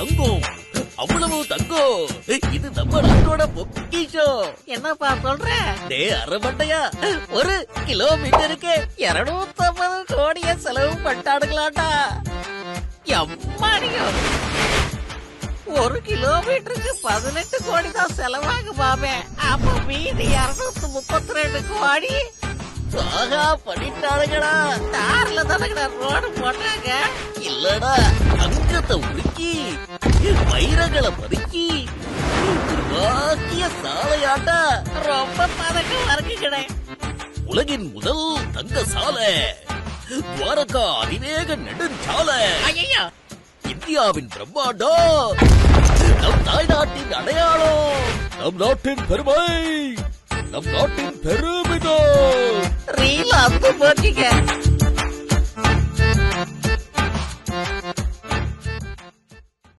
தங்கம். அவ்வளவு தங்கம். இது நம்ம நாட்டோட பொக்கிஷம். என்னப்பா சொல்ற? டே அரமண்டையா ஒரு கிலோமீட்டருக்கு இருநூத்தி ஐம்பது கோடிய செலவு பண்ணிட்டாடுங்களாட்டா எம்மாடியோ ஒரு கிலோமீட்டருக்கு பதினெட்டு கோடி தான் செலவாகுமாமே அப்ப மீதி இருநூத்தி முப்பத்தி ரெண்டு கோடி ஆகா பண்ணிட்டாடுங்கடா தார்ல தானங்கடா ரோடு போட்டாங்க இல்லடா. தங்கத்தை உருக்கி வைரங்களை பதுக்கி உருவாக்கிய சாலையாட்டா ரொம்ப பதக்கம் இருக்குங்கடே உலகின் முதல் தங்க சாலை துவாரகா அதிவேக நெடுஞ்சாலை. இந்தியாவின் பிரம்மாண்டம் நம் தாய்நாட்டின் அடையாளம் நம் நாட்டின் பெருமை நம் நாட்டின் பெருமிதம். ரீல் அந்த போச்சுங்க